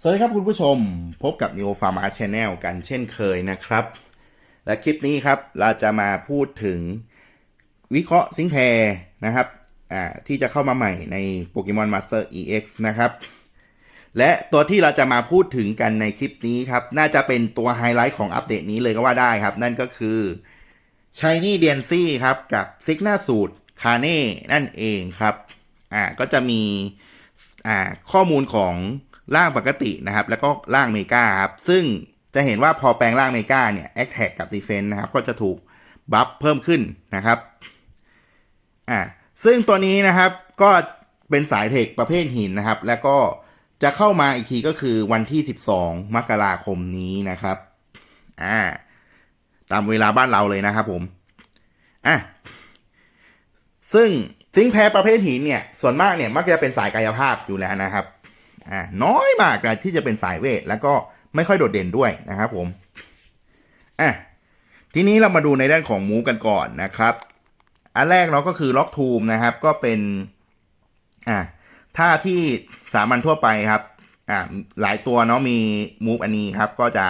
สวัสดีครับคุณผู้ชมพบกับ Neo Pharma Channel กันเช่นเคยนะครับ และคลิปนี้ครับเราจะมาพูดถึงวิเคราะห์ซิงแพรนะครับที่จะเข้ามาใหม่ใน Pokemon Master EX นะครับ และตัวที่เราจะมาพูดถึงกันในคลิปนี้ครับ น่าจะเป็นตัวไฮไลท์ของอัปเดตนี้เลยก็ว่าได้ครับ นั่นก็คือ Shiny d e n c y ครับกับซิก n าสูตรคาเน่นั่นเองครับอ่าก็จะมีอ่าข้อมูลของ ร่างปกตินะครับ แล้วก็ร่างเมกาครับ ซึ่งจะเห็นว่าพอแปลงร่างเมกาเนี่ยแอคแท็กกับดีเฟน s ์นะครับ ก็จะถูกบัฟเพิ่มขึ้นนะครับอ่าซึ่งตัวนี้นะครับก็เป็นสายเทคประเภทหินนะครับ แล้วก็จะเข้ามาอีกทีก็คือวันที่ 12 มกราคมนี้นะครับอ่าตามเวลาบ้านเราเลยนะครับผมอะซึ่งซิงแพรประเภทหินเนี่ย ส่วนมากเนี่ยมักจะเป็นสายกายภาพอยู่แล้วนะครับ อ่าน้อยมากเลยที่จะเป็นสายเวท แล้วก็ไม่ค่อยโดดเด่นด้วยนะครับผมอะทีนี้เรามาดูในด้านของมูฟกันก่อนนะครับ อันแรกเนาะก็คือล็อกทูมนะครับ ก็เป็นอ่าท่าที่สามัญทั่วไปครับอ่าหลายตัวเนาะมีมูฟอันนี้ครับ ก็จะ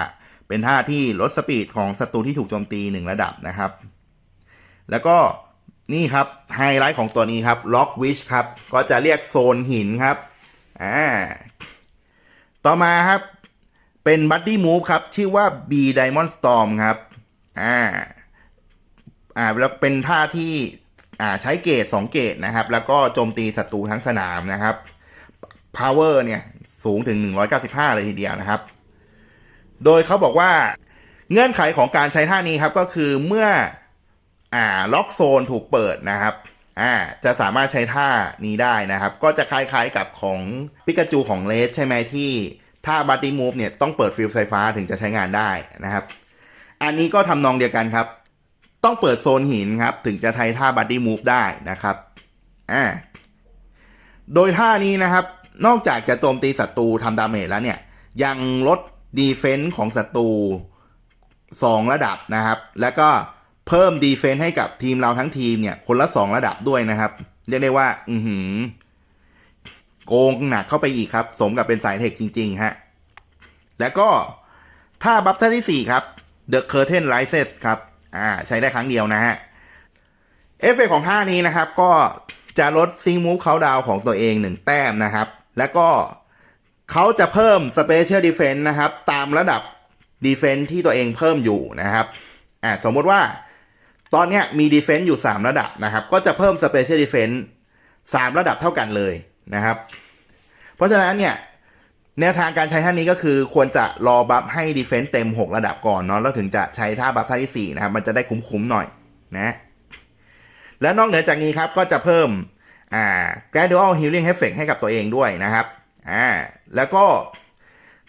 เป็นท่าที่ลดสปีดของศัตรูที่ถูกโจมตีหนึ่งระดับนะครับ แล้วก็นี่ครับไฮไลท์ของตัวนี้ครับล็อกวิชครับ ก็จะเรียกโซนหินครับ อ่า ต่อมาครับ เป็นบั d ดี้มูฟครับ ชื่อว่า B Diamond Storm ครับ อ่า อ่า แล้วเป็นท่าที่ อ่า ใช้เกต2เกตนะครับ แล้วก็โจมตีศัตรูทั้งสนามนะครับ power เนี่ย สูงถึง 195 เลยทีเดียวนะครับ โดยเขาบอกว่าเงื่อนไขของการใช้ท่านี้ครับ ก็คือเมื่อ อ่า ล็อกโซนถูกเปิดนะครับ อ่าจะสามารถใช้ท่านี้ได้นะครับ ก็จะคล้ายๆกับของปิกาจูของเลสใช่ไหมที่ท่าบัตตี้มูฟเนี่ยต้องเปิดฟิลไฟฟ้าถึงจะใช้งานได้นะครับ อันนี้ก็ทำนองเดียวกันครับ ต้องเปิดโซนหินครับ ถึงจะใช้ท่าบัตตี้มูฟได้นะครับอ่าโดยท่านี้นะครับ นอกจากจะโจมตีศัตรูทำดาเมจแล้วเนี่ย ยังลดดีเฟนส์ของศัตรูสองระดับนะครับ แล้วก็ เพิ่มดีเฟนส์ให้กับทีมเราทั้งทีมเนี่ย คนละสองระดับด้วยนะครับ เรียกได้ว่า อือหือ โกงหนักเข้าไปอีกครับ สมกับเป็นสายเทคจริง ๆ ฮะ แล้วก็ถ้าบัฟท่าที่ 4 ครับ The Curtain Rises ครับ อ่า ใช้ได้ครั้งเดียวนะฮะ เอฟเฟกต์ของท่านี้นะครับ ก็จะลดซิงมูฟเขาดาวของตัวเองหนึ่งแต้มนะครับ แล้วก็เขาจะเพิ่ม Special Defense นะครับ ตามระดับ Defense ที่ตัวเองเพิ่มอยู่นะครับ อ่าสมมติว่า ตอนนี้มี Defense อยู่ 3 ระดับนะครับ ก็จะเพิ่ม Special Defense 3 ระดับเท่ากันเลยนะครับ เพราะฉะนั้นเนี่ยแนวทางการใช้ท่านี้ก็คือควรจะรอบัฟให้ Defense เต็ม 6 ระดับก่อนเนาะแล้วถึงจะใช้ท่าบัฟท่าที่ 4 นะครับ มันจะได้คุ้มๆหน่อยนะและนอกเหนือจากนี้ครับก็จะเพิ่มอ่า gradual healing effect ให้กับตัวเองด้วยนะครับอ่าแล้วก็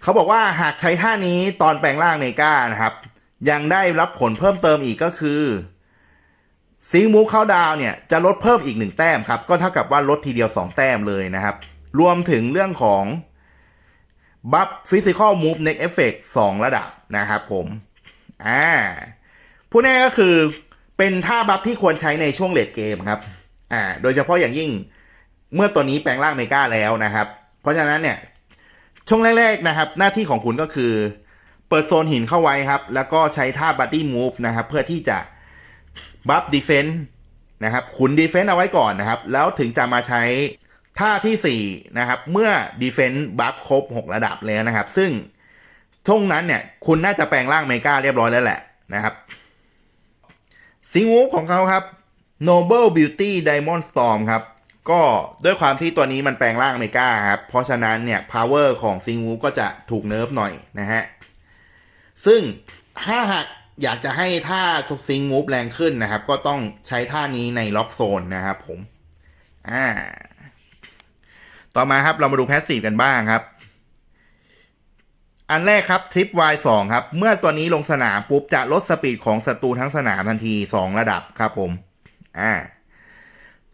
เขาบอกว่าหากใช้ท่านี้ตอนแปลงร่างเมกานะครับ ยังได้รับผลเพิ่มเติมอีกก็คือ ซิงมูฟเข้าดาวเนี่ยจะลดเพิ่มอีกหนึ่งแต้มครับ ก็เท่ากับว่าลดทีเดียว 2 แต้มเลยนะครับ รวมถึงเรื่องของบัฟฟิสิกอลมูฟเน็กเอฟเฟกสองระดับนะครับผมอ่าพูดง่ก็คือเป็นท่าบัฟที่ควรใช้ในช่วงเลดเกมครับอ่าโดยเฉพาะอย่างยิ่งเมื่อตัวนี้แปลงร่างเมกาแล้วนะครับ เพราะฉะนั้นเนี่ยช่วงแรกๆนะครับ หน้าที่ของคุณก็คือ เปิดโซนหินเข้าไว้ครับ แล้วก็ใช้ท่าบั d ดี้มูฟนะครับ เพื่อที่จะ บัฟดีเฟนต์นะครับขุนดีเฟนต์เอาไว้ก่อนนะครับ แล้วถึงจะมาใช้ท่าที่ 4 นะครับ เมื่อดีเฟนต์บัฟครบ 6 ระดับแล้วนะครับ ซึ่งช่วงนั้นเนี่ย คุณน่าจะแปลงร่างเมกาเรียบร้อยแล้วแหละนะครับซิงวูฟของเขาครับ Noble Beauty Diamond Storm ครับ ก็ด้วยความที่ตัวนี้มันแปลงร่างเมกาครับ เพราะฉะนั้นเนี่ย power ของซิงวูฟก็จะถูกเนิร์ฟหน่อยนะฮะ ซึ่งถ้าหาก อยากจะให้ท่าซิงวูฟแรงขึ้นนะครับ ก็ต้องใช้ท่านี้ในล็อกโซนนะครับผม อ่า ต่อมาครับเรามาดูแพสซีฟกันบ้างครับ อันแรกครับทริป Y2 ครับ เมื่อตัวนี้ลงสนามปุ๊บจะลดสปีดของศัตรูทั้งสนามทันที 2 ระดับครับผม อ่า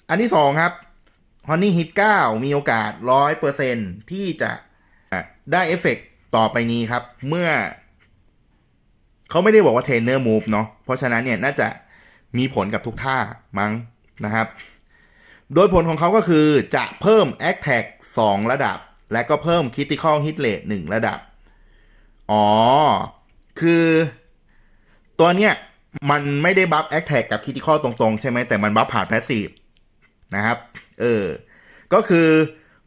อันที่ 2 ครับ Honey Hit 9มีโอกาส 100%ที่จะอะได้เอฟเฟกต์ต่อไปนี้ครับ เมื่อ เขาไม่ได้บอกว่าเทรนเนอร์มูฟเนาะเพราะฉะนั้นเนี่ยน่าจะมีผลกับทุกท่ามั้งนะครับ โดยผลของเขาก็คือจะเพิ่ม a t t a c k 2ระดับ และก็เพิ่ม Critical Hit Rate หนึ่งระดับ อ๋อ คือตัวเนี้ยมันไม่ได้บัฟแอคแท็กกับ Critical ตรงๆ ใช่ไหมแต่มันบัฟผ่านแพสซีฟนะครับ เออ ก็คือ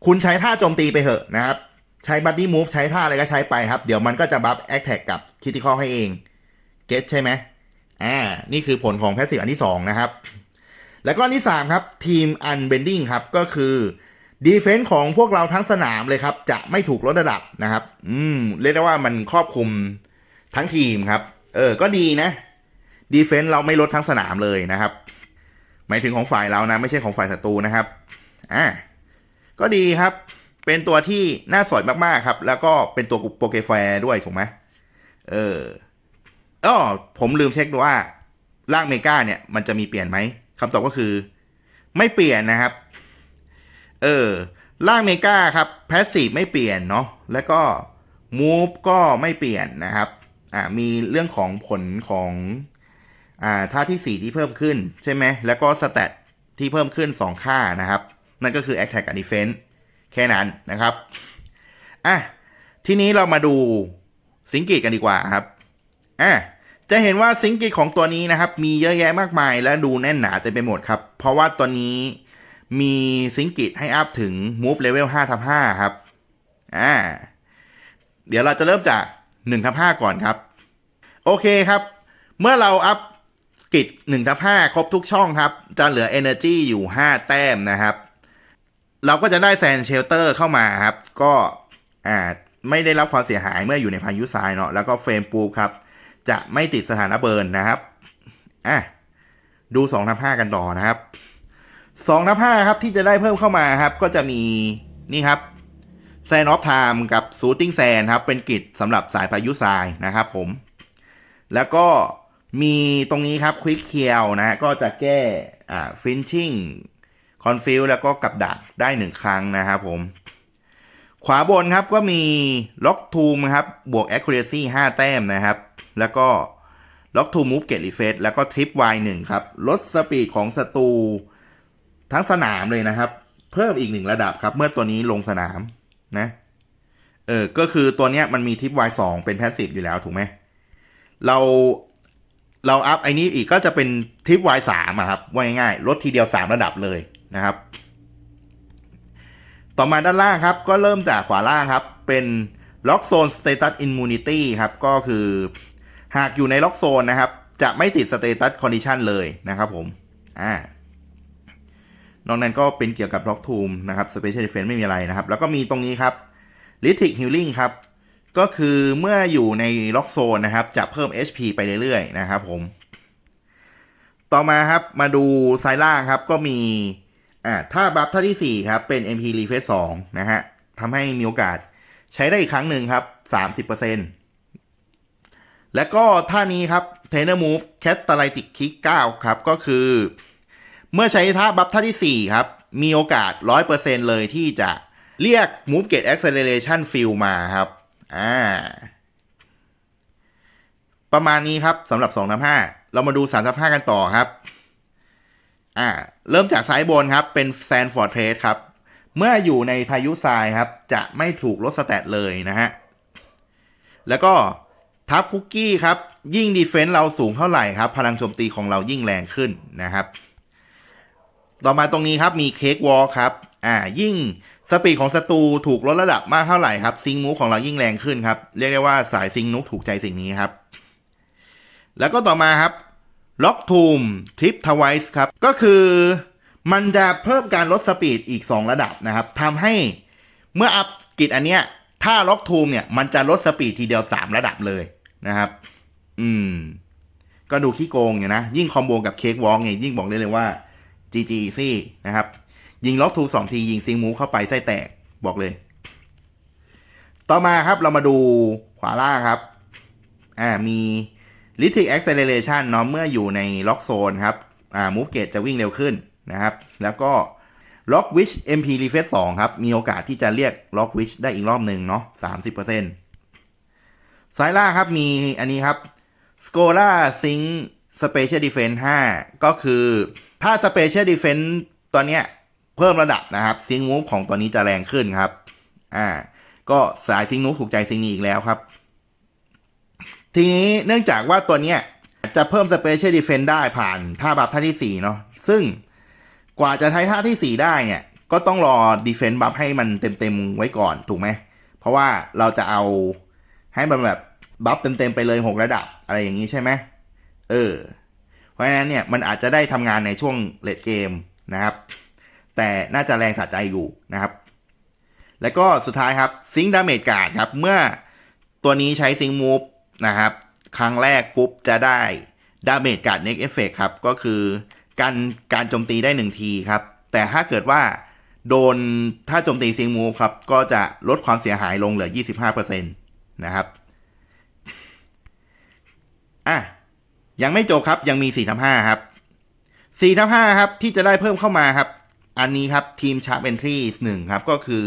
คุณใช้ท่าโจมตีไปเถอะนะครับ ใช้บั d ดี้มูฟใช้ท่าอะไรก็ใช้ไปครับ เดี๋ยวมันก็จะบัฟแอคแท็กกับ Critical ให้เอง เก็ตใช่ไหมอ่า นี่คือผลของแพสซีฟอันที่ 2 นะครับ แล้วก็อันที่ 3 ครับ ทีม Unbending ครับ ก็คือดีเฟน s ์ของพวกเราทั้งสนามเลยครับ จะไม่ถูกลดระดับนะครับ อืม เรียกได้ว่ามันครอบคลุมทั้งทีมครับ เออ ก็ดีนะ ดีเฟน s ์เราไม่ลดทั้งสนามเลยนะครับ หมายถึงของฝ่ายเรานะ ไม่ใช่ของฝ่ายศัตรูนะครับ อ่า ก็ดีครับ เป็นตัวที่น่าสอยมากๆครับ แล้วก็เป็นตัวโปรเกแฟร์ด้วยถูกไหมเออ อ้อผมลืมเช็คดูว่าร่างเมกาเนี่ย มันจะมีเปลี่ยนไหมคำตอบก็คือ ไม่เปลี่ยนนะครับ เออร่างเมกาครับแพสซีฟไม่เปลี่ยนเนาะแล้วก็มูฟก็ไม่เปลี่ยนนะครับอ่ามีเรื่องของผลของอ่าท่าที่ 4 ที่เพิ่มขึ้นใช่ไหมแล้วก็สเตตที่เพิ่มขึ้น 2 ค่านะครับ นั่นก็คือ Attack กับ Defense แค่นั้นนะครับอะทีนี้เรามาดูสิงกิตกันดีกว่าครับ อะจะเห็นว่าสิงกิตของตัวนี้นะครับ มีเยอะแยะมากมายและดูแน่นหนาเต็มไปหมดครับ เพราะว่าตัวนี้มีสิงกิตให้อัพถึง Move Level 5ทับ5ครับอ่าเดี๋ยวเราจะเริ่มจาก1ทับ5ก่อนครับ โอเคครับ เมื่อเราอัพกิจ1ทับ5ครบทุกช่องครับ จะเหลือ Energy อยู่ 5 แต้มนะครับ เราก็จะได้แซนเชลเตอร์เข้ามาครับ ก็อ่าไม่ได้รับความเสียหายเมื่ออยู่ในพายุทรายเนาะแล้วก็เฟรมปูครับ จะไม่ติดสถานะเบิร์นนะครับอะดู2ทับ5กันต่อนะครับ2ทับ5ครับที่จะได้เพิ่มเข้ามาครับ ก็จะมีนี่ครับแซนออฟไทม์กับซูติ้งแซนครับ เป็นกิจสำหรับสายพายุทรายนะครับผม แล้วก็มีตรงนี้ครับควิกเคียวนะ ก็จะแก้อ่าฟินชิ่งคอนฟิลแล้วก็กับดักได้หนึ่งครั้งนะครับผม ขวาบนครับก็มีล็อกทูมครับ บวก accuracy 5 แต้มนะครับ แล้วก็ล็อกทูมูฟเกตรีเฟสแล้วก็ทริป y 1ครับ ลดสปีดของศัตรูทั้งสนามเลยนะครับ เพิ่มอีกหนึ่งระดับครับ เมื่อตัวนี้ลงสนามนะเออก็คือตัวเนี้ยมันมีทริป y 2เป็นแพสซีฟอยู่แล้วถูกไหมเราเราอัพไอ้นี้อีกก็จะเป็นทริป y 3อะครับว่าง่ายๆลดทีเดียว3ระดับเลยนะครับ ต่อมาด้านล่างครับ ก็เริ่มจากขวาล่างครับ เป็นล็อกโซนสเตตัสอินมูนิตี้ครับ ก็คือ หากอยู่ในล็อกโซนนะครับ จะไม่ติดสเตตัสคอนดิชันเลยนะครับผม อ่านอกนั้นก็เป็นเกี่ยวกับล็อกทูมนะครับสเปเชียล d ด f เ n นไม่มีอะไรนะครับ แล้วก็มีตรงนี้ครับลิทิกฮิลลิ่งครับ ก็คือเมื่ออยู่ในล็อกโซนนะครับ จะเพิ่ม HP ไปเรื่อยๆ นะครับผม ต่อมาครับมาดูซ้ายล่างครับ ก็มีอ่าถ้าบัฟท่าที่ 4 ครับ เป็น MP r e f r e s 2นะฮะทำให้มีโอกาสใช้ได้อีกครั้งหนึ่งครับ 30% และก็ท่านี้ครับ Trainer Move Catalytic Kick 9ครับ ก็คือ เมื่อใช้ท่าบัฟท่าที่ 4 ครับ มีโอกาส 100%เลยที่จะเรียก Move Gate Acceleration Fill มาครับ อ่า ประมาณนี้ครับสำหรับ2ทับ5เรามาดู3ทับ5กันต่อครับ อ่า เริ่มจากซ้ายบนครับ เป็นแซนฟอร์เทสครับ เมื่ออยู่ในพายุทรายครับ จะไม่ถูกลดสแตทเลยนะฮะ แล้วก็ ทับคุกกี้ครับ ยิ่งดีเฟนส์เราสูงเท่าไหร่ครับ พลังโจมตีของเรายิ่งแรงขึ้นนะครับ ต่อมาตรงนี้ครับมีเค้กวอลครับอ่ายิ่งสปีดของศัตรูถูกลดระดับมากเท่าไหร่ครับซิงมูของเรายิ่งแรงขึ้นครับเรียกได้ว่าสายซิงนุกถูกใจสิ่งนี้ครับ แล้วก็ต่อมาครับล็อกทูมทริปทวายส์ครับ ก็คือมันจะเพิ่มการลดสปีดอีก 2 ระดับนะครับทำให้เมื่ออัพกิจอันเนี้ยถ้าล็อกทูมเนี่ยมันจะลดสปีดทีเดียว 3 ระดับเลย นะครับ อืม ก็ดูขี้โกงอยู่นะ ยิ่งคอมโบกับเค้กวอล์กเนี่ยยิ่งบอกได้เลยว่า GG ซี่นะครับ ยิงล็อกทูสองทียิงซิงมูเข้าไปไส้แตกบอกเลย ต่อมาครับเรามาดูขวาล่างครับ อ่ามีลิทิก acceleration เนาะเมื่ออยู่ในล็อกโซนครับ อ่า move gate จะวิ่งเร็วขึ้นนะครับ แล้วก็ lock wish mp refresh 2ครับ มีโอกาสที่จะเรียก lock wish ได้อีกรอบหนึ่งเนาะ30% ซ้ายล่างครับมีอันนี้ครับ scola sync special defense 5 ก็คือถ้า special defense ตัวเนี้ยเพิ่มระดับนะครับ sync move ของตัวนี้จะแรงขึ้นครับ อ่า ก็สายซิงนุกถูกใจซิงนี้อีกแล้วครับ ทีนี้เนื่องจากว่าตัวเนี้ยจะเพิ่มสเปเชียลดีเฟนได้ผ่านท่าบัฟท่าที่สี่เนาะซึ่งกว่าจะใช้ท่าที่สี่ได้เนี่ย ก็ต้องรอดีเฟนต์บัฟให้มันเต็ม ๆ ไว้ก่อนถูกไหม เพราะว่าเราจะเอา ให้มันแบบบัฟเต็มๆไปเลยหกระดับอะไรอย่างนี้ใช่ไหมเออ เพราะฉะนั้นเนี่ยมันอาจจะได้ทำงานในช่วงเลดเกมนะครับ แต่น่าจะแรงสะใจอยู่นะครับ แล้วก็สุดท้ายครับซิงดาเมจการ์ดครับ เมื่อตัวนี้ใช้ซิงมูฟนะครับ ครั้งแรกปุ๊บจะได้ดาเมจการ์ดเน็กเอฟเฟกครับ ก็คือการการโจมตีได้หนึ่งทีครับ แต่ถ้าเกิดว่าโดนถ้าโจมตีซิงมูฟครับ ก็จะลดความเสียหายลงเหลือ 25%น นะครับอะยังไม่จบครับยังมี4ทับ5ครับ4ทับ5ครับที่จะได้เพิ่มเข้ามาครับ อันนี้ครับทีมชาร์ปเอนทรีหนึ่งครับก็คือ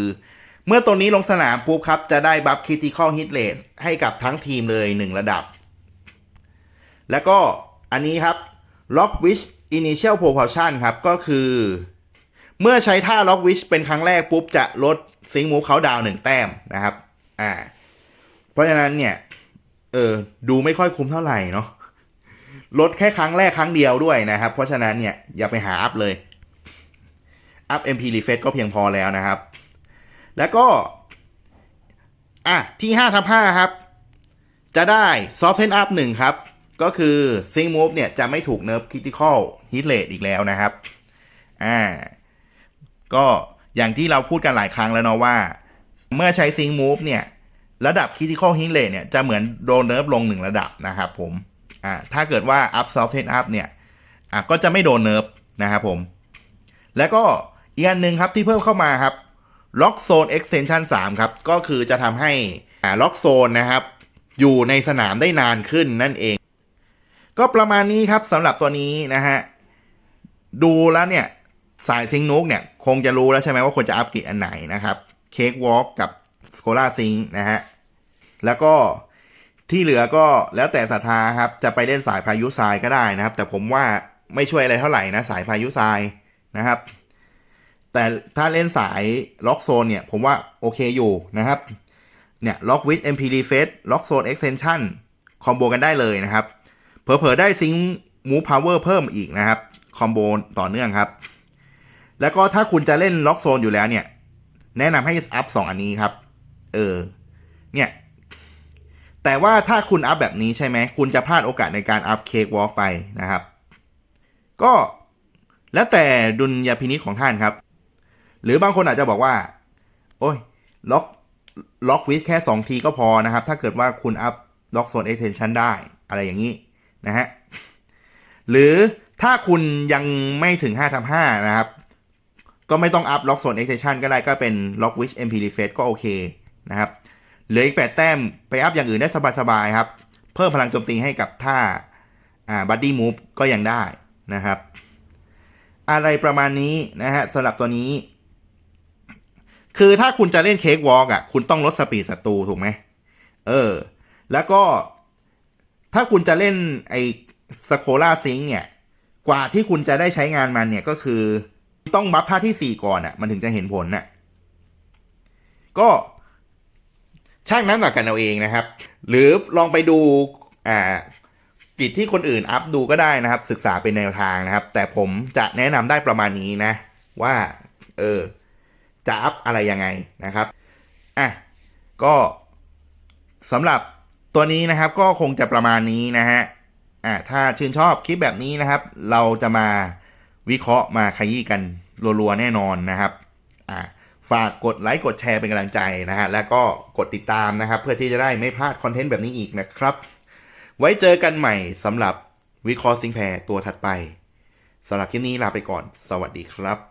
เมื่อตัวนี้ลงสนามปุ๊บครับ จะได้บัฟคริติคอลฮิตเล e ให้กับทั้งทีมเลย 1 ระดับ แล้วก็อันนี้ครับ Lock Wish Initial Propulsion ครับก็คือ เมื่อใช้ท่า Lock Wish เป็นครั้งแรกปุ๊บจะลดซิงมูฟเขาดาวหนึ่งแต้มนะครับอ่า ราะฉะนั้นเนี่ย เออ ดูไม่ค่อยคุ้มเท่าไหร่เนาะลดแค่ครั้งแรกครั้งเดียวด้วยนะครับ เพราะฉะนั้นเนี่ยอย่าไปหาอัพเลย อัพ MP Refresh ก็เพียงพอแล้วนะครับ แล้วก็ อะ ที่5ทับ5ครับ จะได้ Soften Up 1 ครับ ก็คือ Sync Move เนี่ยจะไม่ถูก Nerf Critical Hit Rate อีกแล้วนะครับ อ่า ก็อย่างที่เราพูดกันหลายครั้งแล้วเนาะว่า เมื่อใช้ Sync Move เนี่ย ระดับ Critical Hit Rate เนี่ยจะเหมือนโดนเนิร์ฟลง1ระดับนะครับผมอ่าถ้าเกิดว่า Up Soften Up เนี่ยอะก็จะไม่โดนเนิร์ฟนะครับผม แล้วก็อีกอันหนึ่งครับที่เพิ่มเข้ามาครับ Lock Zone Extension 3 ครับ ก็คือจะทำให้อ่า Lock Zone นะครับ อยู่ในสนามได้นานขึ้นนั่นเอง ก็ประมาณนี้ครับสำหรับตัวนี้นะฮะ ดูแล้วเนี่ยสายซิงนุกเนี่ย คงจะรู้แล้วใช่ไหมว่าควรจะอัปเกรดอันไหนนะครับเค้กวอล์กกับ โคล่าซิงนะฮะ แล้วก็ที่เหลือก็แล้วแต่ศรัทธาครับ จะไปเล่นสายพายุทรายก็ได้นะครับ แต่ผมว่าไม่ช่วยอะไรเท่าไหร่นะสายพายุทรายนะครับ แต่ถ้าเล่นสายล็อกโซนเนี่ย ผมว่าโอเคอยู่นะครับ เนี่ยล็อกวิด MP Refresh ล็อกโซน Extension คอมโบกันได้เลยนะครับ เผลอๆได้ซิงมูฟพาวเวอร์เพิ่มอีกนะครับ คอมโบต่อเนื่องครับ แล้วก็ถ้าคุณจะเล่นล็อกโซนอยู่แล้วเนี่ย แนะนำให้อัพสองอันนี้ครับ เออ เนี่ยแต่ว่าถ้าคุณอัพแบบนี้ใช่ไหม คุณจะพลาดโอกาสในการอัพเค้กวอล์กไปนะครับ ก็แล้วแต่ดุลยพินิจของท่านครับ หรือบางคนอาจจะบอกว่า โอ้ย ล็อกล็อกวิสแค่ 2 ทีก็พอนะครับ ถ้าเกิดว่าคุณอัพล็อกโซนเอ็กเทนชันได้อะไรอย่างนี้นะฮะ หรือถ้าคุณยังไม่ถึง5ทำ5นะครับ ก็ไม่ต้องอัพล็อกโซนเอ็กเทนชันก็ได้ก็เป็นล็อกวิช MP Refresh ก็โอเค นะครับเหลืออีก 8 แต้มไปอัพอย่างอื่นได้สบายๆครับ เพิ่มพลังโจมตีให้กับท่าอ่าบัดดี้มูฟก็ยังได้นะครับ อะไรประมาณนี้นะฮะสำหรับตัวนี้ คือถ้าคุณจะเล่นเค้กวอล์กอะคุณต้องลดสปีดศัตรูถูกไหมเออ แล้วก็ถ้าคุณจะเล่นไอสโคล่าซิงเนี่ย กว่าที่คุณจะได้ใช้งานมันเนี่ยก็คือต้องบัฟท่าที่สี่ก่อนอะ มันถึงจะเห็นผลน่ะ ก็ ช่างน้ำหนักกันเอาเองนะครับ หรือลองไปดูอ่ากิจที่คนอื่นอัพดูก็ได้นะครับ ศึกษาเป็นแนวทางนะครับ แต่ผมจะแนะนำได้ประมาณนี้นะ ว่า เออ จะอัพอะไรยังไงนะครับอะก็สำหรับตัวนี้นะครับก็คงจะประมาณนี้นะฮะอะถ้าชื่นชอบคลิปแบบนี้นะครับ เราจะมาวิเคราะห์มาขยี้กันรัวๆแน่นอนนะครับอะ ฝากกดไลค์กดแชร์เป็นกำลังใจนะฮะ แล้วก็กดติดตามนะครับ เพื่อที่จะได้ไม่พลาดคอนเทนต์แบบนี้อีกนะครับ ไว้เจอกันใหม่สำหรับวิเคราะห์ซิงแพรตัวถัดไปสำหรับคลิปนี้ลาไปก่อน สวัสดีครับ